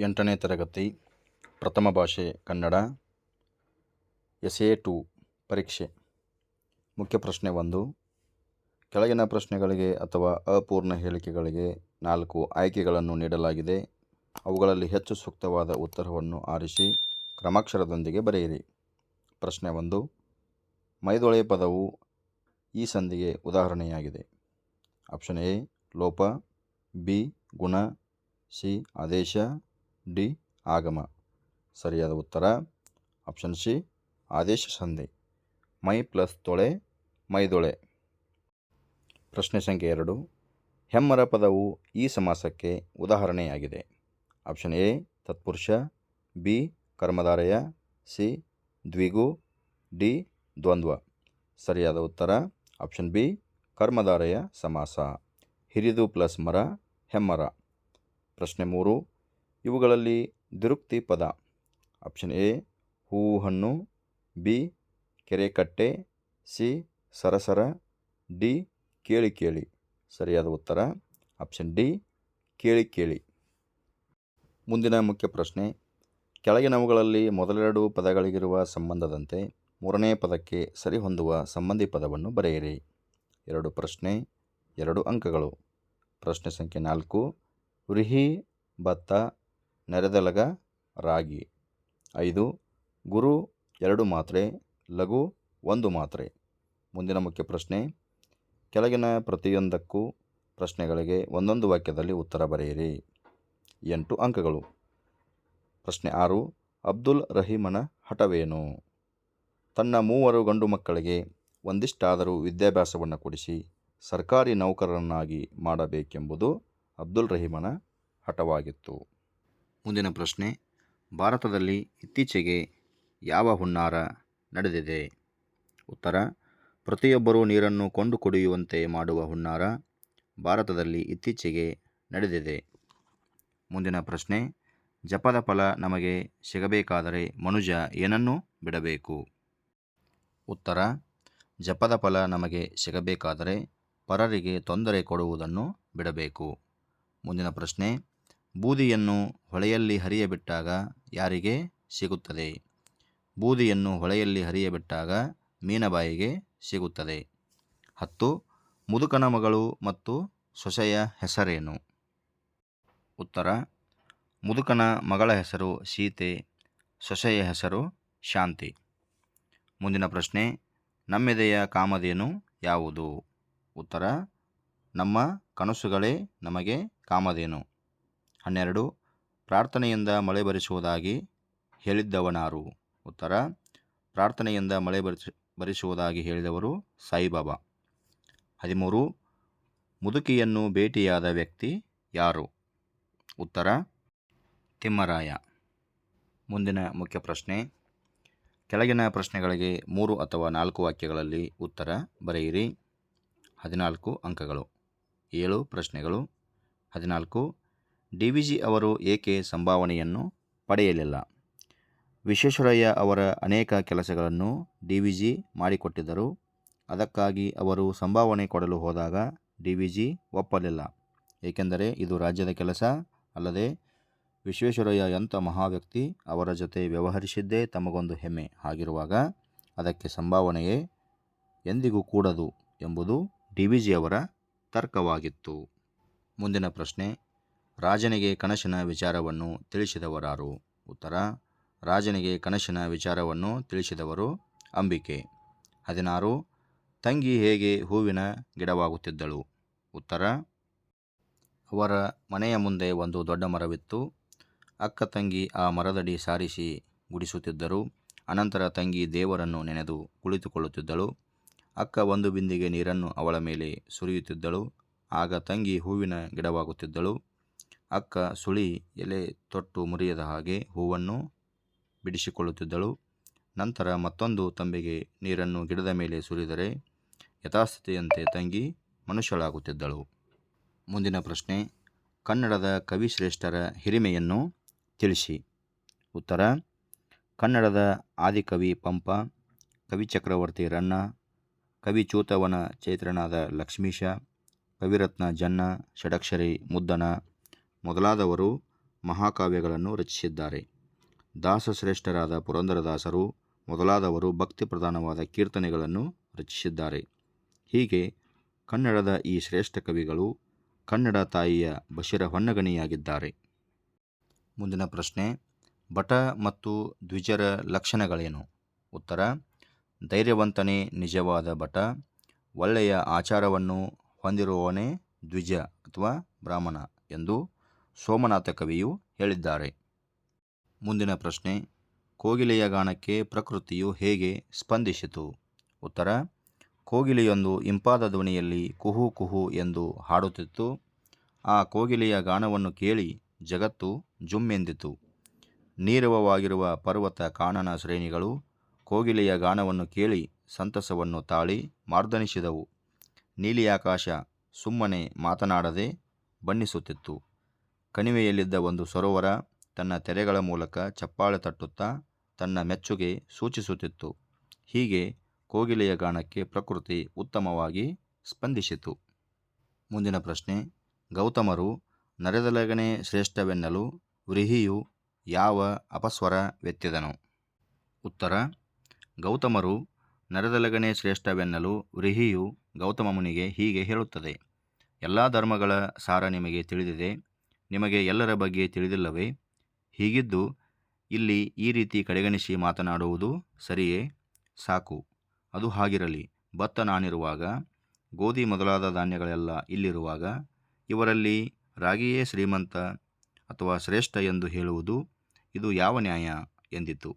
ಎಂಟನೇ ತರಗತಿ ಪ್ರಥಮ ಭಾಷೆ ಕನ್ನಡ ಎಸ್ ಎ ಟು ಪರೀಕ್ಷೆ. ಮುಖ್ಯ ಪ್ರಶ್ನೆ ಒಂದು, ಕೆಳಗಿನ ಪ್ರಶ್ನೆಗಳಿಗೆ ಅಥವಾ ಅಪೂರ್ಣ ಹೇಳಿಕೆಗಳಿಗೆ ನಾಲ್ಕು ಆಯ್ಕೆಗಳನ್ನು ನೀಡಲಾಗಿದೆ. ಅವುಗಳಲ್ಲಿ ಹೆಚ್ಚು ಸೂಕ್ತವಾದ ಉತ್ತರವನ್ನು ಆರಿಸಿ ಕ್ರಮಾಕ್ಷರದೊಂದಿಗೆ ಬರೆಯಿರಿ. ಪ್ರಶ್ನೆ ಒಂದು, ಮೈದೊಳೆ ಪದವು ಈ ಸಂಧಿಗೆ ಉದಾಹರಣೆಯಾಗಿದೆ. ಆಪ್ಷನ್ ಎ, ಲೋಪ, ಬಿ, ಗುಣ, ಸಿ, ಆದೇಶ ಡಿ ಆಗಮ. ಸರಿಯಾದ ಉತ್ತರ? ಆಪ್ಷನ್ ಸಿ, ಆದೇಶ ಸಂಧಿ. ಮೈ ಪ್ಲಸ್ ತೊಳೆ ಮೈದೊಳೆ ಪ್ರಶ್ನೆ ಸಂಖ್ಯೆ ಎರಡು. ಹೆಮ್ಮರ ಪದವು ಈ ಸಮಾಸಕ್ಕೆ ಉದಾಹರಣೆಯಾಗಿದೆ. ಆಪ್ಷನ್ ಎ, ತತ್ಪುರುಷ. ಬಿ, ಕರ್ಮಧಾರಯ. ಸಿ, ದ್ವಿಗು. ಡಿ, ದ್ವಂದ್ವ. ಸರಿಯಾದ ಉತ್ತರ? ಆಪ್ಷನ್ ಬಿ, ಕರ್ಮಧಾರಯ ಸಮಾಸ. ಹಿರಿದು ಪ್ಲಸ್ ಮರ, ಹೆಮ್ಮರ. ಪ್ರಶ್ನೆ ಮೂರು. ಇವುಗಳಲ್ಲಿ ದುರುಕ್ತಿ ಪದ ಆಪ್ಷನ್ ಎ ಹೂ ಹಣ್ಣು ಬಿ, ಕೆರೆಕಟ್ಟೆ, ಸಿ, ಸರಸರ, ಡಿ ಕೇಳಿ ಕೇಳಿ ಸರಿಯಾದ ಉತ್ತರ? ಆಪ್ಷನ್ ಡಿ ಕೇಳಿ ಕೇಳಿ ಮುಂದಿನ ಮುಖ್ಯ ಪ್ರಶ್ನೆ, ಕೆಳಗಿನವುಗಳಲ್ಲಿ ಮೊದಲೆರಡು ಪದಗಳಿಗಿರುವ ಸಂಬಂಧದಂತೆ ಮೂರನೇ ಪದಕ್ಕೆ ಸರಿಹೊಂದುವ ಸಂಬಂಧಿ ಪದವನ್ನು ಬರೆಯಿರಿ. ಎರಡು ಪ್ರಶ್ನೆ, ಎರಡು ಅಂಕಗಳು. ಪ್ರಶ್ನೆ ಸಂಖ್ಯೆ ನಾಲ್ಕು ವ್ರೀಹಿ ಭತ್ತ ನೆರೆದಲಗ ರಾಗಿ. ಐದು, ಗುರು ಎರಡು ಮಾತ್ರೆ, ಲಘು ಒಂದು ಮಾತ್ರೆ. ಮುಂದಿನ ಮುಖ್ಯ ಪ್ರಶ್ನೆ, ಕೆಳಗಿನ ಪ್ರತಿಯೊಂದಕ್ಕೂ ಪ್ರಶ್ನೆಗಳಿಗೆ ಒಂದೊಂದು ವಾಕ್ಯದಲ್ಲಿ ಉತ್ತರ ಬರೆಯಿರಿ. ಎಂಟು ಅಂಕಗಳು. ಪ್ರಶ್ನೆ ಆರು, ಅಬ್ದುಲ್ ರಹೀಮನ ಹಠವೇನು? ತನ್ನ ಮೂವರು ಗಂಡು ಮಕ್ಕಳಿಗೆ ಒಂದಿಷ್ಟಾದರೂ ವಿದ್ಯಾಭ್ಯಾಸವನ್ನು ಕೊಡಿಸಿ ಸರ್ಕಾರಿ ನೌಕರರನ್ನಾಗಿ ಮಾಡಬೇಕೆಂಬುದು ಅಬ್ದುಲ್ ರಹೀಮನ ಹಠವಾಗಿತ್ತು. ಮುಂದಿನ ಪ್ರಶ್ನೆ, ಭಾರತದಲ್ಲಿ ಇತ್ತೀಚೆಗೆ ಯಾವ ಹುನ್ನಾರ ನಡೆದಿದೆ? ಉತ್ತರ, ಪ್ರತಿಯೊಬ್ಬರೂ ನೀರನ್ನು ಕೊಂಡು ಕುಡಿಯುವಂತೆ ಮಾಡುವ ಹುನ್ನಾರ ಭಾರತದಲ್ಲಿ ಇತ್ತೀಚೆಗೆ ನಡೆದಿದೆ. ಮುಂದಿನ ಪ್ರಶ್ನೆ, ಜಪದ ಫಲ ನಮಗೆ ಸಿಗಬೇಕಾದರೆ ಮನುಜ ಏನನ್ನು ಬಿಡಬೇಕು? ಉತ್ತರ, ಜಪದ ಫಲ ನಮಗೆ ಸಿಗಬೇಕಾದರೆ ಪರರಿಗೆ ತೊಂದರೆ ಕೊಡುವುದನ್ನು ಬಿಡಬೇಕು. ಮುಂದಿನ ಪ್ರಶ್ನೆ ಬೂದಿಯನ್ನು ಹೊಳೆಯಲ್ಲಿ ಹರಿಯಬಿಟ್ಟಾಗ ಯಾರಿಗೆ ಸಿಗುತ್ತದೆ? ಬೂದಿಯನ್ನು ಹೊಳೆಯಲ್ಲಿ ಹರಿಯಬಿಟ್ಟಾಗ ಮೀನಬಾಯಿಗೆ ಸಿಗುತ್ತದೆ. ಹತ್ತು, ಮುದುಕನ ಮಗಳು ಮತ್ತು ಸೊಸೆಯ ಹೆಸರೇನು? ಉತ್ತರ, ಮುದುಕನ ಮಗಳ ಹೆಸರು ಸೀತೆ, ಸೊಸೆಯ ಹೆಸರು ಶಾಂತಿ. ಮುಂದಿನ ಪ್ರಶ್ನೆ, ನಮ್ಮೆದೆಯ ಕಾಮಧೇನು ಯಾವುದು? ಉತ್ತರ, ನಮ್ಮ ಕನಸುಗಳೇ ನಮಗೆ ಕಾಮಧೇನು. ಹನ್ನೆರಡು, ಪ್ರಾರ್ಥನೆಯಿಂದ ಮಳೆ ಬರಿಸುವುದಾಗಿ ಹೇಳಿದ್ದವನಾರು. ಉತ್ತರ, ಪ್ರಾರ್ಥನೆಯಿಂದ ಮಳೆ ಬರಿಸ, ಬರಿಸುವುದಾಗಿ ಹೇಳಿದವರು ಸಾಯಿಬಾಬಾ. ಹದಿಮೂರು, ಮುದುಕಿಯನ್ನು ಭೇಟಿಯಾದ ವ್ಯಕ್ತಿ ಯಾರು? ಉತ್ತರ, ತಿಮ್ಮರಾಯ. ಮುಂದಿನ ಮುಖ್ಯ ಪ್ರಶ್ನೆ, ಕೆಳಗಿನ ಪ್ರಶ್ನೆಗಳಿಗೆ ಮೂರು ಅಥವಾ ನಾಲ್ಕು ವಾಕ್ಯಗಳಲ್ಲಿ ಉತ್ತರ ಬರೆಯಿರಿ. ಹದಿನಾಲ್ಕು ಅಂಕಗಳು. ಏಳು ಪ್ರಶ್ನೆಗಳು. ಹದಿನಾಲ್ಕು ಡಿ ವಿ ಜಿ ಅವರು ಏಕೆ ಸಂಭಾವನೆಯನ್ನು ಪಡೆಯಲಿಲ್ಲ? ವಿಶ್ವೇಶ್ವರಯ್ಯ ಅವರ ಅನೇಕ ಕೆಲಸಗಳನ್ನು ಡಿ ವಿ ಜಿ ಮಾಡಿಕೊಟ್ಟಿದ್ದರು. ಅದಕ್ಕಾಗಿ ಅವರು ಸಂಭಾವನೆ ಕೊಡಲು ಹೋದಾಗ ಡಿ ವಿ ಜಿ ಒಪ್ಪಲಿಲ್ಲ. ಏಕೆಂದರೆ ಇದು ರಾಜ್ಯದ ಕೆಲಸ ಅಲ್ಲದೆ ವಿಶ್ವೇಶ್ವರಯ್ಯ ಎಂಥ ಮಹಾವ್ಯಕ್ತಿ ಅವರ ಜೊತೆ ವ್ಯವಹರಿಸಿದ್ದೇ ತಮಗೊಂದು ಹೆಮ್ಮೆ ಆಗಿರುವಾಗ ಅದಕ್ಕೆ ಸಂಭಾವನೆಯೇ ಎಂದಿಗೂ ಕೂಡದು ಎಂಬುದು ಡಿ ವಿ ಜಿಯವರ ತರ್ಕವಾಗಿತ್ತು. ಮುಂದಿನ ಪ್ರಶ್ನೆ ರಾಜನಿಗೆ ಕನಸಿನ ವಿಚಾರವನ್ನು ತಿಳಿಸಿದವರಾರು. ಉತ್ತರ, ರಾಜನಿಗೆ ಕನಸಿನ ವಿಚಾರವನ್ನು ತಿಳಿಸಿದವರು ಅಂಬಿಕೆ. ಹದಿನಾರು, ತಂಗಿ ಹೇಗೆ ಹೂವಿನ ಗಿಡವಾಗುತ್ತಿದ್ದಳು? ಉತ್ತರ, ಅವರ ಮನೆಯ ಮುಂದೆ ಒಂದು ದೊಡ್ಡ ಮರವಿತ್ತು. ಅಕ್ಕ ತಂಗಿ ಆ ಮರದಡಿ ಸಾರಿಸಿ ಗುಡಿಸುತ್ತಿದ್ದರು. ಅನಂತರ ತಂಗಿ ದೇವರನ್ನು ನೆನೆದು ಕುಳಿತುಕೊಳ್ಳುತ್ತಿದ್ದಳು. ಅಕ್ಕ ಒಂದು ಬಿಂದಿಗೆ ನೀರನ್ನು ಅವಳ ಮೇಲೆ ಸುರಿಯುತ್ತಿದ್ದಳು. ಆಗ ತಂಗಿ ಹೂವಿನ ಗಿಡವಾಗುತ್ತಿದ್ದಳು. ಅಕ್ಕ ಸುಳಿ ಎಲೆ ತೊಟ್ಟು ಮುರಿಯದ ಹಾಗೆ ಹೂವನ್ನು ಬಿಡಿಸಿಕೊಳ್ಳುತ್ತಿದ್ದಳು. ನಂತರ ಮತ್ತೊಂದು ತಂಬಿಗೆ ನೀರನ್ನು ಗಿಡದ ಮೇಲೆ ಸುರಿದರೆ ಯಥಾಸ್ಥಿತಿಯಂತೆ ತಂಗಿ ಮನುಷ್ಯಳಾಗುತ್ತಿದ್ದಳು. ಮುಂದಿನ ಪ್ರಶ್ನೆ, ಕನ್ನಡದ ಕವಿಶ್ರೇಷ್ಠರ ಹಿರಿಮೆಯನ್ನು ತಿಳಿಸಿ. ಉತ್ತರ, ಕನ್ನಡದ ಆದಿಕವಿ ಪಂಪ ಕವಿಚಕ್ರವರ್ತಿ ರನ್ನ, ಕವಿ ಚೂತವನ ಚೈತ್ರನಾದ ಲಕ್ಷ್ಮೀಶ, ಕವಿರತ್ನ ಜನ್ನ, ಷಡಕ್ಷರಿ ಮುದ್ದಣ ಮೊದಲಾದವರು ಮಹಾಕಾವ್ಯಗಳನ್ನು ರಚಿಸಿದ್ದಾರೆ. ದಾಸಶ್ರೇಷ್ಠರಾದ ಪುರಂದರದಾಸರು ಮೊದಲಾದವರು ಭಕ್ತಿ ಪ್ರಧಾನವಾದ ಕೀರ್ತನೆಗಳನ್ನು ರಚಿಸಿದ್ದಾರೆ. ಹೀಗೆ ಕನ್ನಡದ ಈ ಶ್ರೇಷ್ಠ ಕವಿಗಳು ಕನ್ನಡ ತಾಯಿಯ ಬಶಿರ ಹೊನ್ನಗಣಿಯಾಗಿದ್ದಾರೆ ಮುಂದಿನ ಪ್ರಶ್ನೆ, ಭಟ ಮತ್ತು ದ್ವಿಜರ ಲಕ್ಷಣಗಳೇನು? ಉತ್ತರ, ಧೈರ್ಯವಂತನೇ ನಿಜವಾದ ಭಟ, ಒಳ್ಳೆಯ ಆಚಾರವನ್ನು ಹೊಂದಿರುವವನೇ ದ್ವಿಜ ಅಥವಾ ಬ್ರಾಹ್ಮಣ ಎಂದು ಸೋಮನಾಥ ಕವಿಯು ಹೇಳಿದ್ದಾರೆ. ಮುಂದಿನ ಪ್ರಶ್ನೆ, ಕೋಗಿಲೆಯ ಗಾನಕ್ಕೆ ಪ್ರಕೃತಿಯು ಹೇಗೆ ಸ್ಪಂದಿಸಿತು? ಉತ್ತರ, ಕೋಗಿಲೆಯೊಂದು ಇಂಪಾದ ಧ್ವನಿಯಲ್ಲಿ ಕುಹು ಕುಹು ಎಂದು ಹಾಡುತ್ತಿತ್ತು. ಆ ಕೋಗಿಲೆಯ ಗಾನವನ್ನು ಕೇಳಿ ಜಗತ್ತು ಜುಮ್ಮೆಂದಿತು. ನೀರವವಾಗಿರುವ ಪರ್ವತ ಕಾನನ ಶ್ರೇಣಿಗಳು ಕೋಗಿಲೆಯ ಗಾನವನ್ನು ಕೇಳಿ ಸಂತಸವನ್ನು ತಾಳಿ ಮಾರ್ದನಿಸಿದವು. ನೀಲಿ ಆಕಾಶ ಸುಮ್ಮನೆ ಮಾತನಾಡದೆ ಬಣ್ಣಿಸುತ್ತಿತ್ತು. ಕಣಿವೆಯಲ್ಲಿದ್ದ ಒಂದು ಸರೋವರ ತನ್ನ ತೆರೆಗಳ ಮೂಲಕ ಚಪ್ಪಾಳೆ ತಟ್ಟುತ್ತಾ ತನ್ನ ಮೆಚ್ಚುಗೆ ಸೂಚಿಸುತ್ತಿತ್ತು. ಹೀಗೆ ಕೋಗಿಲೆಯ ಗಾನಕ್ಕೆ ಪ್ರಕೃತಿ ಉತ್ತಮವಾಗಿ ಸ್ಪಂದಿಸಿತು. ಮುಂದಿನ ಪ್ರಶ್ನೆ, ಗೌತಮರು ನರೆದಲಗನೆ ಶ್ರೇಷ್ಠವೆನ್ನಲು ವ್ರಿಹಿಯು ಯಾವ ಅಪಸ್ವರ ವ್ಯತ್ಯದನು ಉತ್ತರ, ಗೌತಮರು ನರೆದಲಗನೆ ಶ್ರೇಷ್ಠವೆನ್ನಲು ವ್ರಿಹಿಯು ಗೌತಮ ಮುನಿಗೆ ಹೀಗೆ ಹೇಳುತ್ತದೆ, ಎಲ್ಲ ಧರ್ಮಗಳ ಸಾರ ನಿಮಗೆ ತಿಳಿದಿದೆ ನಿಮಗೆ ಎಲ್ಲರ ಬಗ್ಗೆ ತಿಳಿದಿಲ್ಲವೇ? ಹೀಗಿದ್ದು, ಇಲ್ಲಿ ಈ ರೀತಿ ಕಡೆಗಣಿಸಿ ಮಾತನಾಡುವುದು ಸರಿಯೇ? ಸಾಕು. ಅದು ಹಾಗಿರಲಿ. ಭತ್ತ ನಾನಿರುವಾಗ, ಗೋಧಿ ಮೊದಲಾದ ಧಾನ್ಯಗಳೆಲ್ಲ ಇಲ್ಲಿರುವಾಗ, ಇವರಲ್ಲಿ ರಾಗಿಯೇ ಶ್ರೀಮಂತ ಅಥವಾ ಶ್ರೇಷ್ಠ ಎಂದು ಹೇಳುವುದು ಇದು ಯಾವ ನ್ಯಾಯ? ಎಂದಿತು